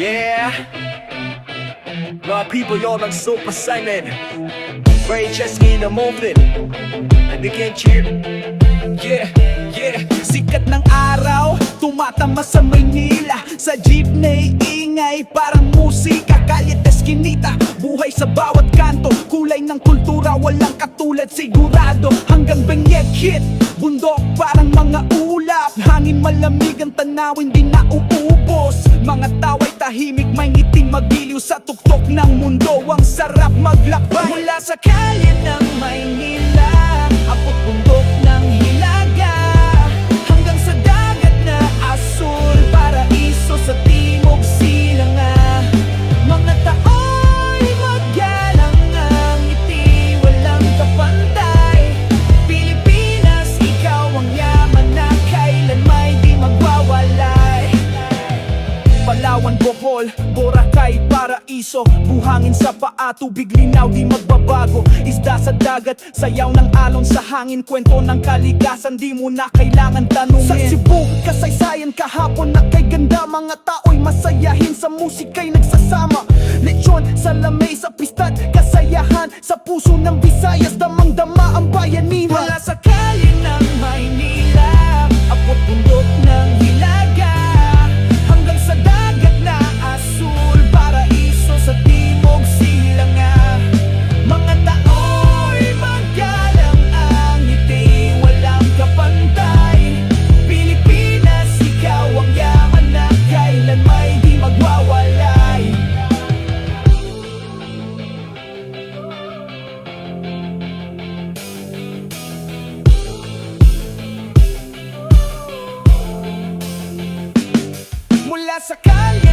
Yeah. Mga people, y'all ang so excited Very just in the moment And they can't cheer. Yeah, yeah. Sikat ng araw Tumatama sa Maynila. Sa jeepney, ingay Parang musika, kalyat eskinita Buhay sa bawat katulad Sigurado hanggang benyek hit Bundok parang mga ulap. Hangin malamig ang tanawin di na uubos. Mga tawa'y tahimik May ngiting magiliw. Sa tuktok ng mundo Ang sarap maglakbay. Mula sa kalye ng Bohol, Boracay, Paraiso. Buhangin sa paa, tubig linaw, di magbabago. Isda sa dagat, sayaw ng alon sa hangin. Kwento ng kaligasan, di mo na kailangan tanungin. Sa Cebu, kasaysayan kahapon na kay ganda. Mga tao'y masayahin, sa musika'y nagsasama. Lechon sa lamay, sa pistad, kasayahan. Sa puso ng sa ng